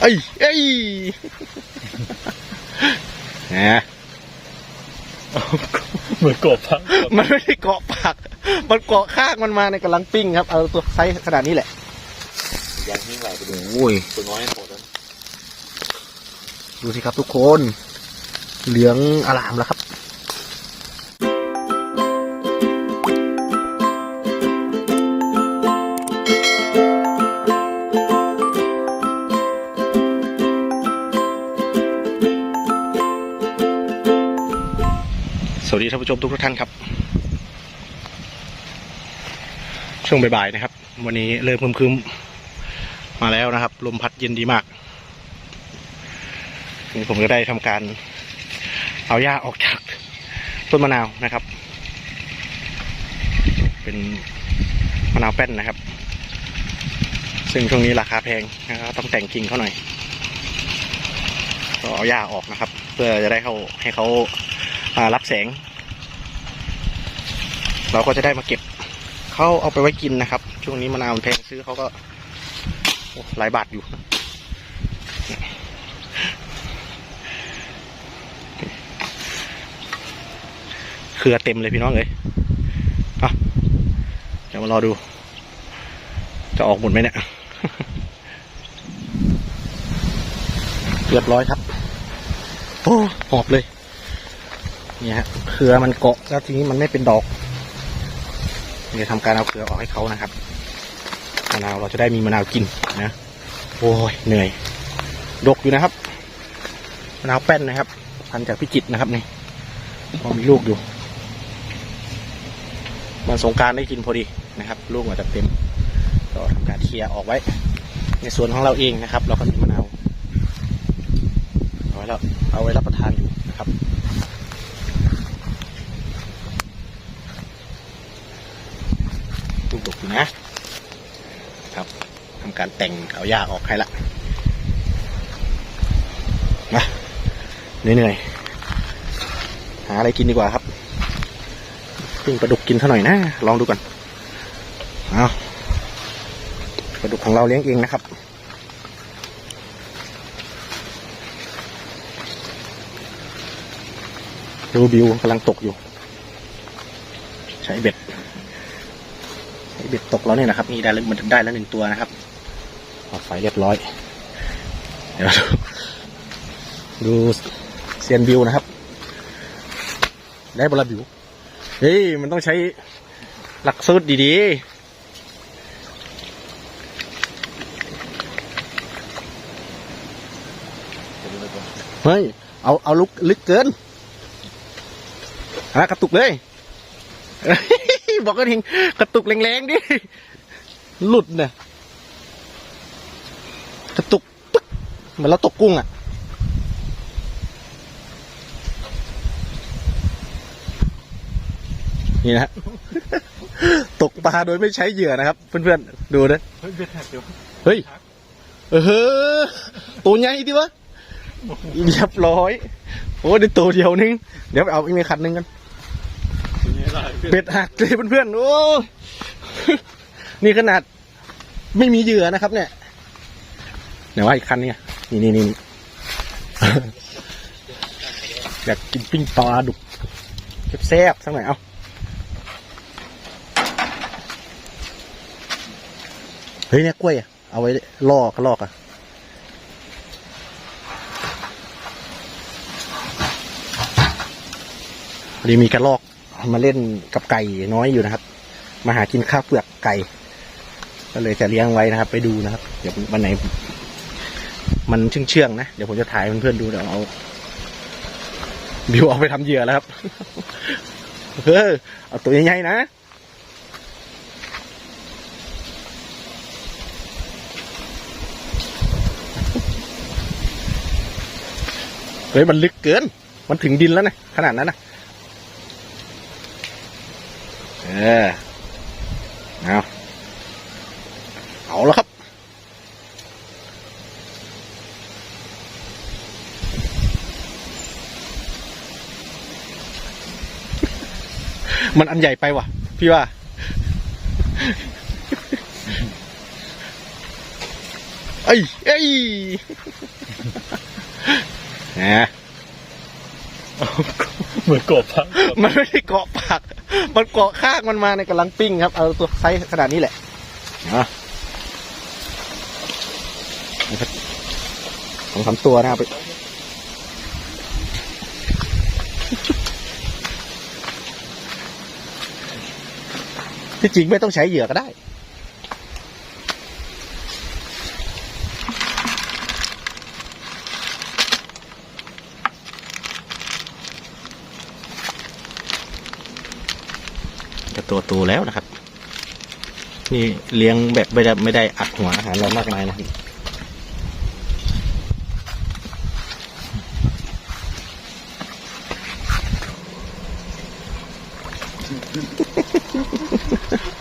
เอ้ยเอ้ยแหมเหมือนกบพังมันไม่ได้เกาะปากมันเกาะข้างมันมาในกำลังปิ้งครับ เอาตัวไซส์ขนาดนี้แหละยังนิ่งไหลไปดูโอ้ยตัวน้อยโหดแล้วดูสิครับทุกคน เหลืองอลามแล้วครับ สวัสดีท่านผู้ชมทุกท่านครับ ช่วงบ่ายๆนะครับ วันนี้เริ่มครึมๆมาแล้วนะครับ ลมพัดเย็นดีมากนี่ผมก็ได้ทำการ เอาหญ้าออกจากต้นมะนาวนะครับ เป็นมะนาวแป้นนะครับ ซึ่งช่วงนี้ราคาแพงนะครับต้องแต่งกิ่งเขาหน่อยก็เอาหญ้าออกนะครับ เพื่อจะได้เขาให้เขาอ่า รับแสง เราก็จะได้มาเก็บเขาเอาไปไว้กินนะครับ ช่วงนี้มะนาวมันแพงซื้อเขาก็หลายบาทอยู่เครือเต็มเลยพี่น้องเลยอะเดี๋ยวมารอดู จะออกหมดไหมเนี่ย เรียบร้อยครับ โอ้หอบเลย เนี่ยฮะเครือมันเกาะแล้วทีนี้มันไม่เป็นดอกเดี๋ยวทำการเอาเครือออกให้เขานะครับมะนาวเราจะได้มีมะนาวกินนะโอ้ยเหนื่อยดกอยู่นะครับมะนาวแป้นนะครับ พันจากพิจิตรนะครับนี่พอมีลูกอยู่มาสงการได้กินพอดีนะครับ ลูกอาจจะเต็มก็ทำการเคลียร์ออกไว้ ในสวนของเราเองนะครับ เราก็มีมะนาวเอาไว้แล้วเอาไว้รับประทานอยู่นะครับ ลูกดกอยู่นะครับทำการ แต่งเอาหญ้าออกให้ละมาเหนื่อยๆหาอะไรกินดีกว่าครับปิ้งปลาดุกกินเท่าหน่อยนะ ลองดูก่อนเอาปลาดุกของเราเลี้ยงเองนะครับดูบิวกำลังตกอยู่ ใช้เบ็ดใช้เบ็ดตกแล้วเนี่ยนะครับ นี่ได้แล้วมันได้แล้วหนึ่งตัวนะครับ ออกไฟเรียบร้อย เดี๋ยวดูเซียนบิวนะครับ ได้บลาบิว เฮ้ย มันต้องใช้หลักสูตรดีๆ เฮ้ย เอา เอาลุกลึกเกินฮะกระตุกเลย บอกกันเองกระตุกแรงๆดิ หลุดเนี่ย กระตุกปึ๊กเหมือนเราตกกุ้งอะนี่นะฮะตกปลาโดยไม่ใช้เหยื่อนะครับ เพื่อนๆดูนะเฮ้ยเบ็ดหักเดี๋ยวเฮ้ยเออตัวใหญ่ดิวะเรียบร้อยโอ้ได้ตัวเดียวนึงเดี๋ยวไปเอาอีกในคันนึงกันเบ็ดหักเลยเพื่อนๆโอ้นี่ขนาดไม่มีเหยื่อนะครับเนี่ยไห นว่าอีกคันเนี่ยนี่นี่นี่อยากกินปิ้งปลาดุกแซ่บๆสักหน่อยเอาเฮ้ยเนี่ยกล้วยอะเอาไว้ล่อกระลอกอะดีมีกระลอกมาเล่นกับไก่น้อยอยู่นะครับ มาหากินข้าวเปลือกไก่ ก็เลยจะเลี้ยงไว้นะครับ ไปดูนะครับ เดี๋ยววันไหน มันเชื่องๆนะ เดี๋ยวผมจะถ่ายเพื่อนๆดูเดี๋ยวเอาบิวเอาไปทำเหยื่อแล้วครับเออเอาตัวใหญ่ๆนะเฮ้ยมันลึกเกิน มันถึงดินแล้วนะขนาดนั้นนะเออเอาเอาแล้วครับ มันอันใหญ่ไปว่ะ พี่ว่า เอ้ยเอ้ยนะเหมือนกบพังมันไม่ได้เกาะปาก มันเกาะข้างมันมาในกำลังปิ้งครับ เอาตัวไซส์ขนาดนี้แหละนะนะครับสองสามตัวนะครับ ที่จริงไม่ต้องใช้เหยื่อก็ได้ ตัวโตแล้วนะครับ นี่เลี้ยงแบบไม่ได้ไม่ได้อัดหัวอาหารเรามากมายนะครับ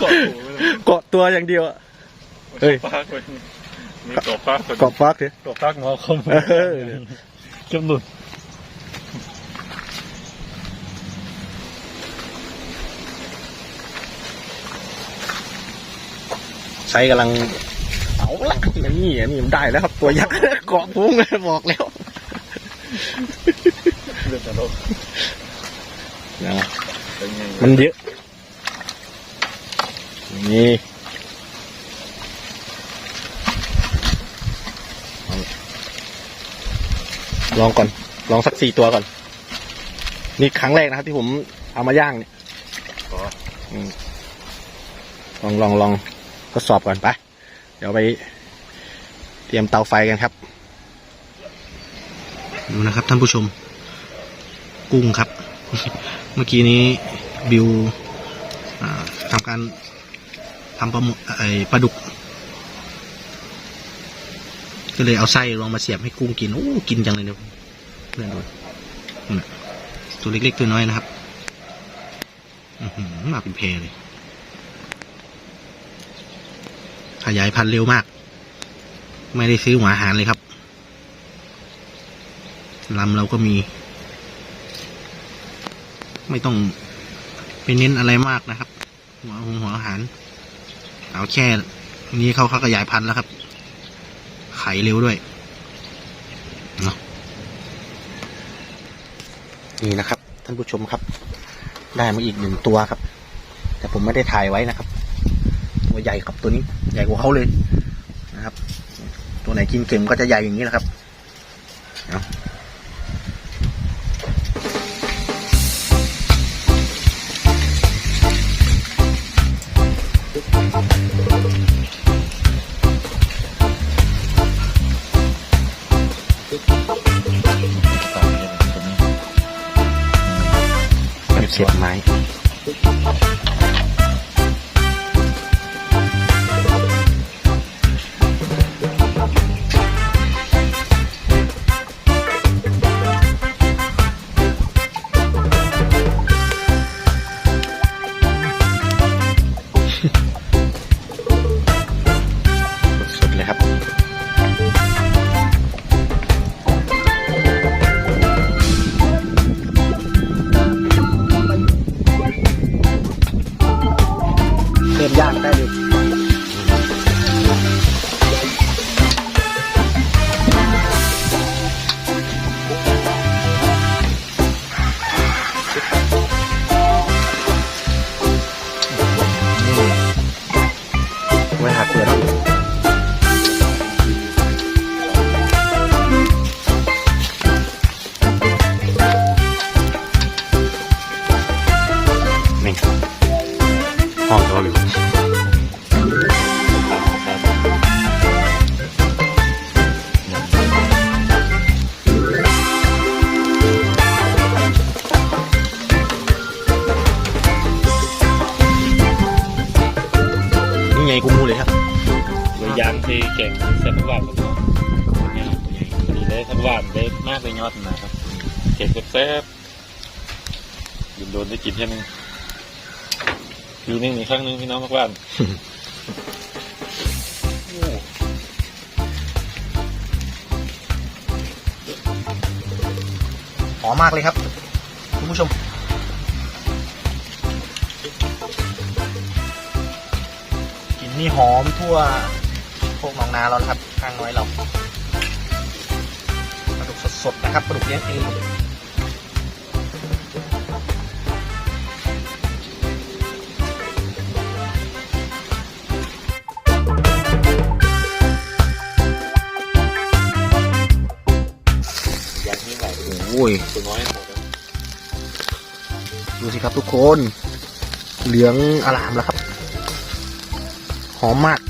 กบหูเลย เกาะ ตัวอย่างเดียวอะเฮ้ยกบพักเลยมีกบพักเกาะฟักเลยกบพักงอคมเออจมหลุดใช้กำลังเอาละนี่อันนี่มันได้แล้วครับ ตัวยักษ์เกาะพุงเลยบอกแล้วเลือดนรกนะเป็นไงมันเยอะนี่ ลองก่อน ลองสักสี่ตัวก่อน นี่ครั้งแรกนะครับ ที่ผมเอามาย่างเนี่ยขออืมลองลองลองทดสอบก่อนไป เดี๋ยวไป เตรียมเตาไฟกันครับ ดูนะครับท่านผู้ชม กุ้งครับ เมื่อกี้นี้บิวอ่าทำการทำปลาหมึกไอปลาดุก ก็เลยเอาไส้ลองมาเสียบให้กุ้งกินโอ้กินจังเลยเนี่ยเพื่อนดูตัวเล็กๆตัวน้อยนะครับอื้อหือมาเป็นเพลเลย ขยายพันธุ์เร็วมาก ไม่ได้ซื้อหัวอาหารเลยครับลำเราก็มี ไม่ต้องไปเน้นอะไรมากนะครับ หัวหัวหัวอาหาร เอาแค่นี้เขาเขาขยายพันธุ์แล้วครับ ไถเร็วด้วยเนาะนี่นะครับ ท่านผู้ชมครับ ได้มาอีกหนึ่งตัวครับ แต่ผมไม่ได้ถ่ายไว้นะครับ ตัวใหญ่ครับตัวนี้ ใหญ่กว่าเขาเลยนะครับ ตัวไหนกินเก่งก็จะใหญ่อย่างนี้แหละครับ เสียบไม้ กูมูเลยครับเลยยางที่เก่งเส้นหวานมันก็ดีเลยทั้งหวานได้มากเลยยอดนะครับ เก่งแซ่บๆยินโดนได้กินแค่นึงปีนึงมีครั้งนึงพี่น้องมากบ้านหอมมากเลยครับ คุณผู้ชม กลิ่นนี่หอมทั่วพวกน้องนาเรานะครับข้างน้อยเราปลาดุกสดๆนะครับปลาดุกเลี้ยงเองหมดเลยยางนี้ไหลโอ้ยตัวน้อยหมดแล้วดูสิครับทุกคน เหลืองอลามแล้วครับห อมมาก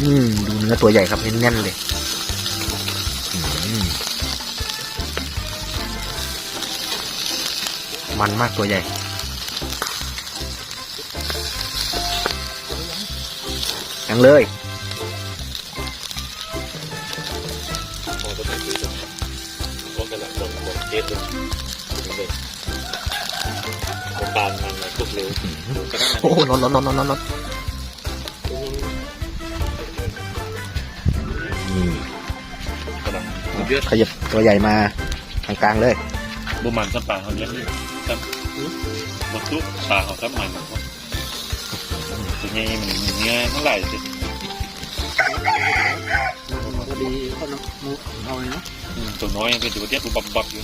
อืมดูเนื้อตัวใหญ่ครับแน่นๆเลยมันมากตัวใหญ่ ยังเลยพ เลยทุกเร็วกระดับโอ้โหร้อนร้อนร้อนร้อนร้อนอืมกระดับเยอะขยับตัวใหญ่มาทางกลางเลยบุมันสับปะเขาเลี้ยงนี่ครับบดทุกปลาเขาสับมันครับตัวนี้มันเนื้อเท่าไหร่สิพอดีคนเอาเลยเนาะตัวน้อยเป็นตัวเดียดบับบับอยู่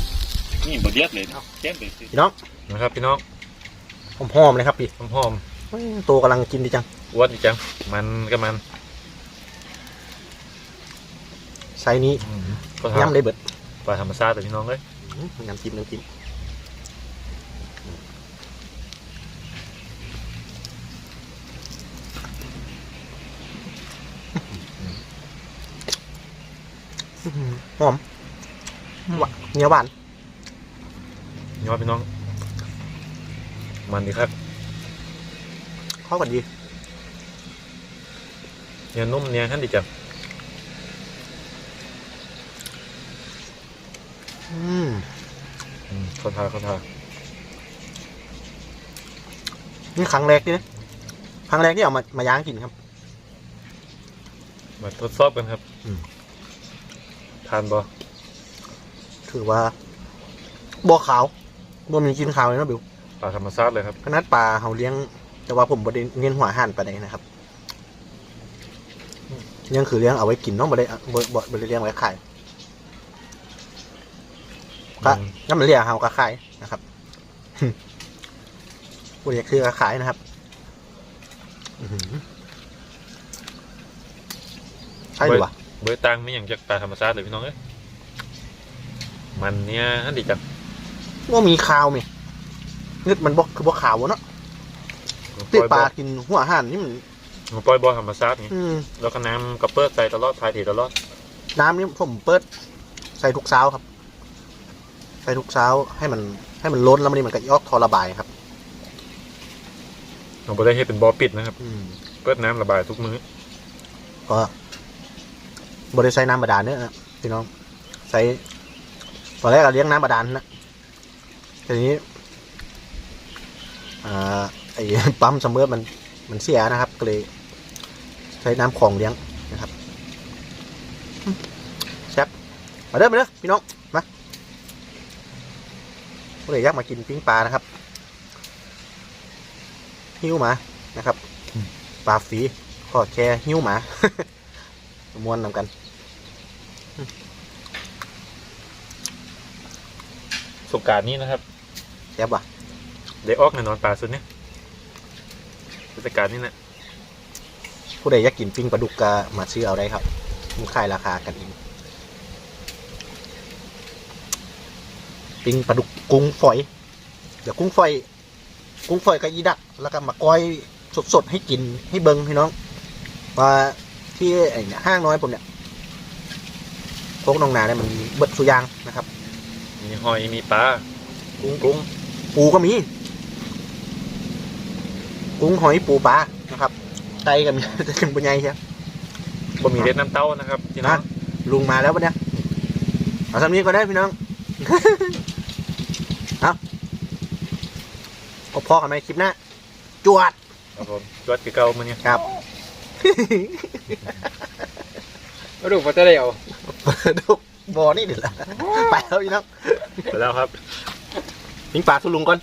นี่บดเดียดเลยแก้มเลยสิพี่น้องนะครับพี่น้อง หอมๆเลยครับพี่หอมเฮ้ยตัวกำลังกินดีจังอ้วนจังมันก็มันไซส์นี้ก็ย่ำได้เบิดปลาธรรมชาติแต่พี่น้องเลยอืมน้ำจิ้มน้ำจิ้มหอมหวานเนื้อหวาน ยอดพี่น้อง มันดีครับเข้ากันดีเนื้อนุ่มเนื้อขั้นดีจังอืมอืมเข้าทาเข้าทานี่ครั้งแรกนี่นะครั้งแรกที่เอามามาย่างกินครับ มาทดสอบกันครับอืมทานบ่ถือว่าบัวขาวบัวมีกินขาวเลยเนาะบิว ปลาธรรมชาติเลยครับขนาดปลาเขาเลี้ยง แต่ว่าผมบไดเลี้ยงหัวห่านปลาใดนะครับเลี้ยงคือเลี้ยงเอาไว้กินเนาะบ่ได้บ่บ่บ่ได้เลี้ยงไว้ขายก็อืมก็มันเรียกเฮากระขายนะครับผู้เรียกคือกระขายนะครับอื้อหือใช่หรือวะเบอร์ตังไม่อย่างจากปลาธรรมชาติเลยพี่น้องเอ้ยมันเนี้ยขั้นดีจังว่ามีขาวไหมนึกมันบอกคือบอกขาววะเนาะติดปลากินหัวห่านนี่มันมันปล่อยบ่อธรรมชาตินี่อืมแล้วก็น้ำกระเปิดใส่ตลอดทายถีตลอด น้ำนี่ผมเปิด ใส่ทุกเช้าครับ ใส่ทุกเช้าให้มัน ให้มันล้นแล้วมันนี่มันก็ยอกทอระบายครับเราไม่ได้ให้เป็นบ่อปิดนะครับ อืมเปิดน้ำระบายทุกมื้อก็บริใส่น้ำบาดาลเนี่ยนะพี่น้อง ใส่ตอนแรกเราเลี้ยงน้ำบาดาลนะทีนี้ อ่าไอ้ปั๊มซัมเมอร์มันมันเสียนะครับ ก็เลย ใช้น้ำคลองเลี้ยงนะครับอืมแซ่บมาเด้อมาเด้อพี่น้องมาก็เลยอยากมากินปิ้งปลานะครับหิ้วหมานะครับปลาฝีก็แค่หิ้วหมาม้วนนำกันสงกรารนี้นะครับแซ่บว่ะ เดี๋ยวออกแน่นอนปลาสุดเนี่ยเทศกาลนี้นะผู้ใดอยากกินปิ้งปลาดุกก็มาซื้อเอาได้ครับมันขายราคากันเองปิ้งปลาดุกกุ้งฝอย เดี๋ยวกุ้งฝอย กุ้งฝอยกับอีดัก แล้วก็มาก้อยสดๆให้กินให้เบิงพี่น้องว่าที่ไอ้เนี่ยห้างน้อยผมเนี่ยพวกน้องนาเนี่ยมันเบิดสุอยางนะครับ มีหอยมีปลากุ้งกุ้งปูก็มี กุ้งหอยปูปลานะครับไตกับมีจะเป็นปัญญาใช่บะหมี่เด็ดน้ำเต้านะครับพี่น้องนะลุงมาแล้วปะเนี่ยเอาทำนี้ก็ได้พี่น้องเอาพอๆกันไหมคลิปหน้าจวดครับผมจวดคือเก่ามาเนี่ยครับมาดูพัตเตอร์เดียวเปิดดูบอนี่เดี๋ยวละไปแล้วพี่น้องไปแล้วครับปิ้งปลาทุลุงก่อน